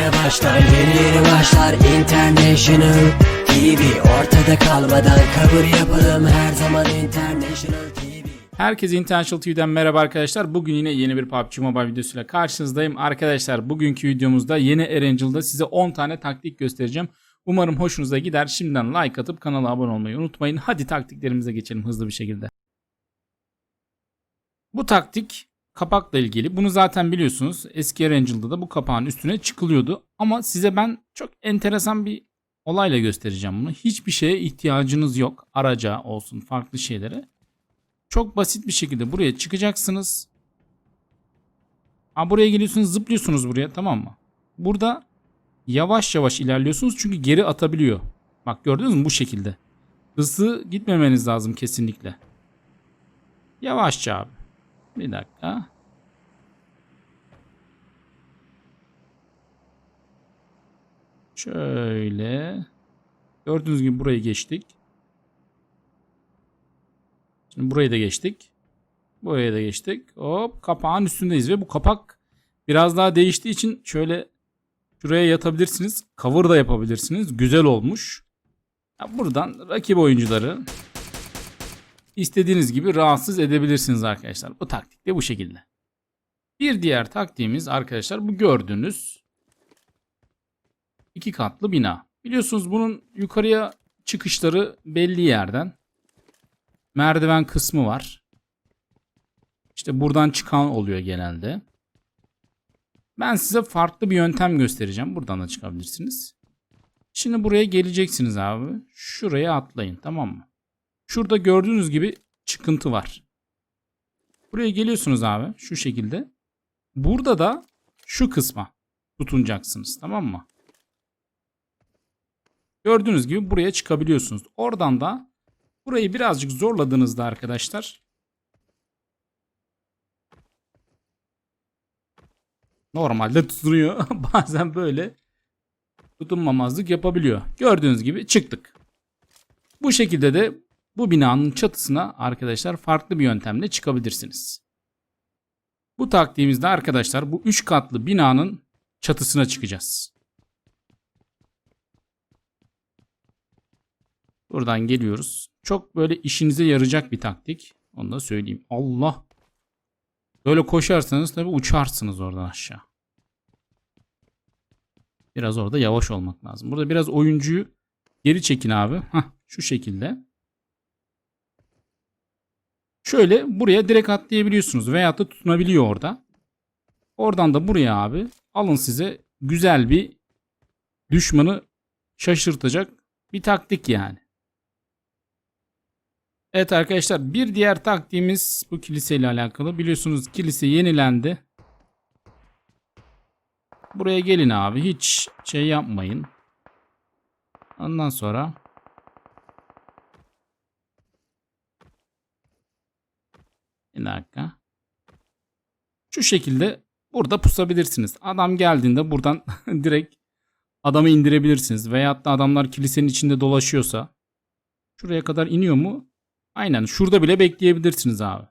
Yine başlar yeni yeni başlar International TV Ortada kalmadan kabul yapalım her zaman International TV Herkese International TV'den merhaba arkadaşlar. Bugün yine yeni bir PUBG Mobile videosuyla karşınızdayım. Arkadaşlar bugünkü videomuzda yeni Erangel'da size 10 tane taktik göstereceğim. Umarım hoşunuza gider. Şimdiden like atıp kanala abone olmayı unutmayın. Hadi taktiklerimize geçelim hızlı bir şekilde. Bu taktik kapakla ilgili. Bunu zaten biliyorsunuz. Eski Erangel'da da bu kapağın üstüne çıkılıyordu. Ama size ben çok enteresan bir olayla göstereceğim bunu. Hiçbir şeye ihtiyacınız yok. Araca olsun farklı şeylere. Çok basit bir şekilde buraya çıkacaksınız. Ha buraya geliyorsunuz zıplıyorsunuz buraya tamam mı? Burada yavaş yavaş ilerliyorsunuz çünkü geri atabiliyor. Bak gördünüz mü bu şekilde. Hızlı gitmemeniz lazım kesinlikle. Yavaşça abi. Bir dakika. Şöyle. Gördüğünüz gibi burayı geçtik. Şimdi burayı da geçtik. Buraya da geçtik. Hop kapağın üstündeyiz ve bu kapak biraz daha değiştiği için şöyle şuraya yatabilirsiniz. Cover da yapabilirsiniz. Güzel olmuş. Ya buradan rakip oyuncuları istediğiniz gibi rahatsız edebilirsiniz arkadaşlar. Bu taktik de bu şekilde. Bir diğer taktiğimiz arkadaşlar bu gördüğünüz iki katlı bina. Biliyorsunuz bunun yukarıya çıkışları belli yerden merdiven kısmı var. İşte buradan çıkan oluyor genelde. Ben size farklı bir yöntem göstereceğim. Buradan da çıkabilirsiniz. Şimdi buraya geleceksiniz abi. Şuraya atlayın tamam mı? Şurada gördüğünüz gibi çıkıntı var. Buraya geliyorsunuz abi şu şekilde. Burada da şu kısma tutunacaksınız tamam mı? Gördüğünüz gibi buraya çıkabiliyorsunuz. Oradan da Burayı birazcık zorladığınızda arkadaşlar normalde tutunuyor. Bazen böyle tutunmamazlık yapabiliyor. Gördüğünüz gibi çıktık. Bu şekilde de bu binanın çatısına arkadaşlar farklı bir yöntemle çıkabilirsiniz. Bu taktiğimizde arkadaşlar bu 3 katlı binanın çatısına çıkacağız. Buradan geliyoruz. Çok böyle işinize yarayacak bir taktik. Onu da söyleyeyim. Allah. Böyle koşarsanız tabi uçarsınız oradan aşağı. Biraz orada yavaş olmak lazım. Burada biraz oyuncuyu geri çekin abi. Hah, şu şekilde. Şöyle buraya direkt atlayabiliyorsunuz. Veyahut da tutunabiliyor orada. Oradan da buraya abi alın size güzel bir düşmanı şaşırtacak bir taktik yani. Evet arkadaşlar bir diğer taktiğimiz bu kilise ile alakalı. Biliyorsunuz kilise yenilendi. Buraya gelin abi hiç şey yapmayın. Ondan sonra bir dakika. Şu şekilde burada pusabilirsiniz. Adam geldiğinde buradan direkt adamı indirebilirsiniz. Veyahut da adamlar kilisenin içinde dolaşıyorsa şuraya kadar iniyor mu? Aynen şurada bile bekleyebilirsiniz abi.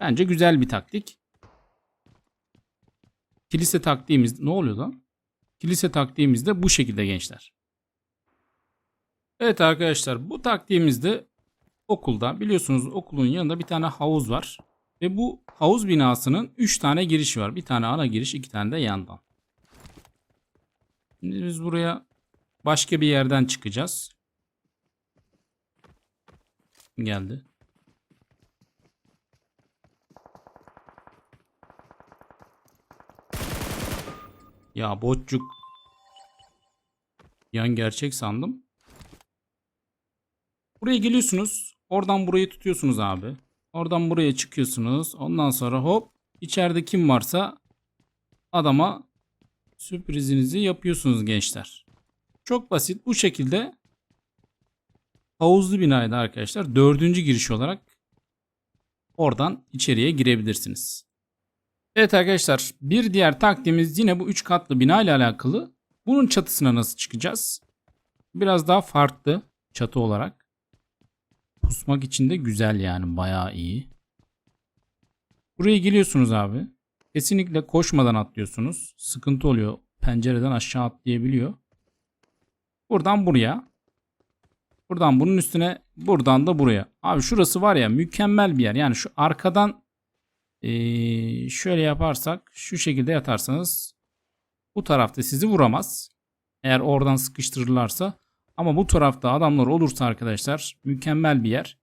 Bence güzel bir taktik. Kilise taktiğimiz ne oluyor lan? Kilise taktiğimiz de bu şekilde gençler. Evet arkadaşlar bu taktiğimizde okulda biliyorsunuz okulun yanında bir tane havuz var. Ve bu havuz binasının 3 tane girişi var. Bir tane ana giriş, iki tane de yandan. Şimdi biz buraya başka bir yerden çıkacağız. Geldi. Ya botçuk. Yan gerçek sandım. Buraya geliyorsunuz. Oradan burayı tutuyorsunuz abi. Oradan buraya çıkıyorsunuz. Ondan sonra hop içeride kim varsa adama sürprizinizi yapıyorsunuz gençler. Çok basit. Bu şekilde havuzlu binaydı arkadaşlar. Dördüncü giriş olarak oradan içeriye girebilirsiniz. Evet arkadaşlar bir diğer taktiğimiz yine bu üç katlı bina ile alakalı. Bunun çatısına nasıl çıkacağız? Biraz daha farklı çatı olarak. Pusmak için de güzel yani bayağı iyi. Buraya geliyorsunuz abi. Kesinlikle koşmadan atlıyorsunuz. Sıkıntı oluyor. Pencereden aşağı atlayabiliyor. Buradan buraya. Buradan bunun üstüne. Buradan da buraya. Abi şurası var ya mükemmel bir yer. Yani şu arkadan eee, şöyle yaparsak şu şekilde yatarsanız bu tarafta sizi vuramaz. Eğer oradan sıkıştırırlarsa. Ama bu tarafta adamlar olursa arkadaşlar mükemmel bir yer.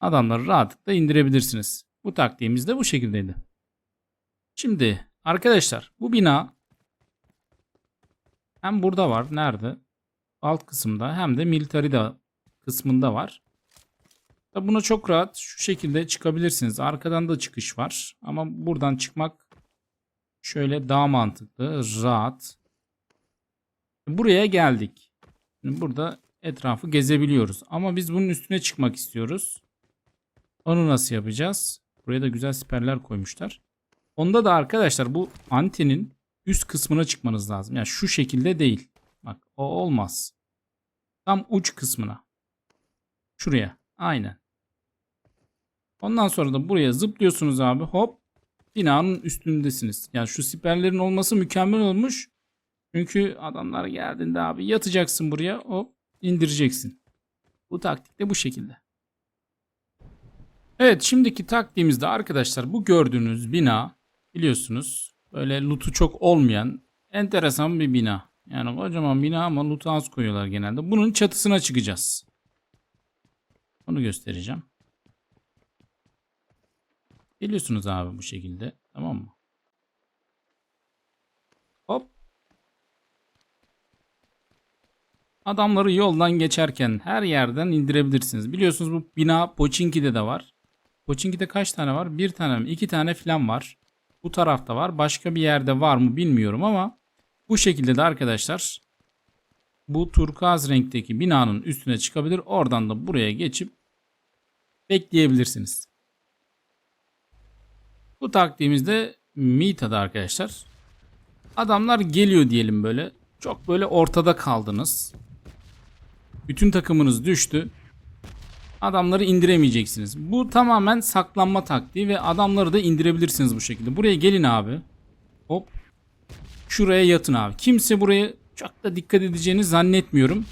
Adamları rahatlıkla indirebilirsiniz. Bu taktiğimiz de bu şekildeydi. Şimdi arkadaşlar bu bina hem burada var. Nerede? Alt kısımda hem de military da kısmında var. Tabi buna çok rahat şu şekilde çıkabilirsiniz. Arkadan da çıkış var. Ama buradan çıkmak şöyle daha mantıklı. Rahat. Buraya geldik. Şimdi burada etrafı gezebiliyoruz. Ama biz bunun üstüne çıkmak istiyoruz. Onu nasıl yapacağız? Buraya da güzel siperler koymuşlar. Onda da arkadaşlar bu antenin üst kısmına çıkmanız lazım. Yani şu şekilde değil. Bak o olmaz. Tam uç kısmına. Şuraya. Aynen. Ondan sonra da buraya zıplıyorsunuz abi. Hop. Binanın üstündesiniz. Yani şu siperlerin olması mükemmel olmuş. Çünkü adamlar geldiğinde abi yatacaksın buraya. Hop indireceksin. Bu taktik de bu şekilde. Evet şimdiki taktiğimizde arkadaşlar bu gördüğünüz bina biliyorsunuz böyle loot'u çok olmayan enteresan bir bina. Yani kocaman bina ama loot'u az koyuyorlar genelde. Bunun çatısına çıkacağız. Onu göstereceğim. Geliyorsunuz abi bu şekilde. Tamam mı? Hop. Adamları yoldan geçerken her yerden indirebilirsiniz. Biliyorsunuz bu bina Pochinki'de de var. Pochinki'de kaç tane var? Bir tane mi? İki tane falan var. Bu tarafta var. Başka bir yerde var mı bilmiyorum ama bu şekilde de arkadaşlar bu turkuaz renkteki binanın üstüne çıkabilir. Oradan da buraya geçip bekleyebilirsiniz. Bu taktiğimizde Mita'da arkadaşlar. Adamlar geliyor diyelim böyle. Çok böyle ortada kaldınız. Bütün takımınız düştü. Adamları indiremeyeceksiniz. Bu tamamen saklanma taktiği ve adamları da indirebilirsiniz bu şekilde. Buraya gelin abi. Hop. Şuraya yatın abi. Kimse buraya çok da dikkat edeceğini zannetmiyorum.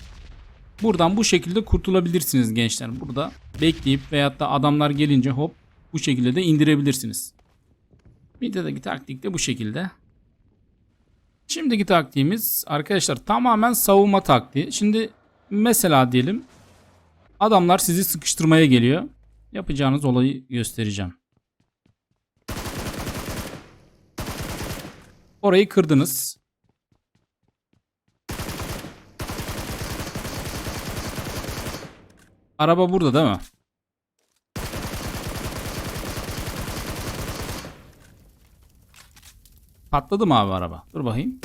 Buradan bu şekilde kurtulabilirsiniz gençler. Burada bekleyip veyahut da adamlar gelince hop bu şekilde de indirebilirsiniz. Midya'daki taktik de bu şekilde. Şimdiki taktiğimiz arkadaşlar tamamen savunma taktiği. Şimdi mesela diyelim adamlar sizi sıkıştırmaya geliyor. Yapacağınız olayı göstereceğim. Orayı kırdınız. Araba burada değil mi? Patladı mı abi araba? Dur bakayım.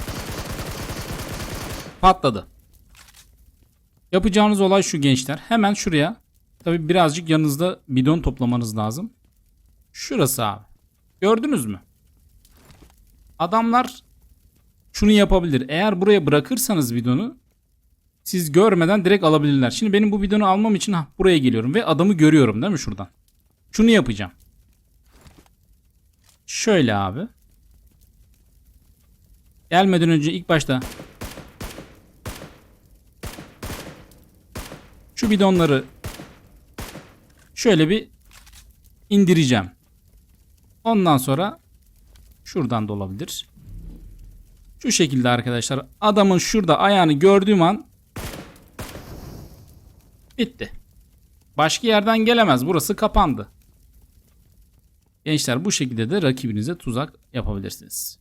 Patladı. Yapacağınız olay şu gençler. Hemen şuraya. Tabi birazcık yanınızda bidon toplamanız lazım. Şurası abi. Gördünüz mü? Adamlar şunu yapabilir. Eğer buraya bırakırsanız bidonu siz görmeden direkt alabilirler. Şimdi benim bu bidonu almam için hah, buraya geliyorum ve adamı görüyorum değil mi şuradan? Şunu yapacağım. Şöyle abi. Gelmeden önce ilk başta şu bidonları şöyle bir indireceğim. Ondan sonra şuradan da olabilir. Şu şekilde arkadaşlar adamın şurada ayağını gördüğüm an bitti. Başka yerden gelemez. Burası kapandı. Gençler bu şekilde de rakibinize tuzak yapabilirsiniz.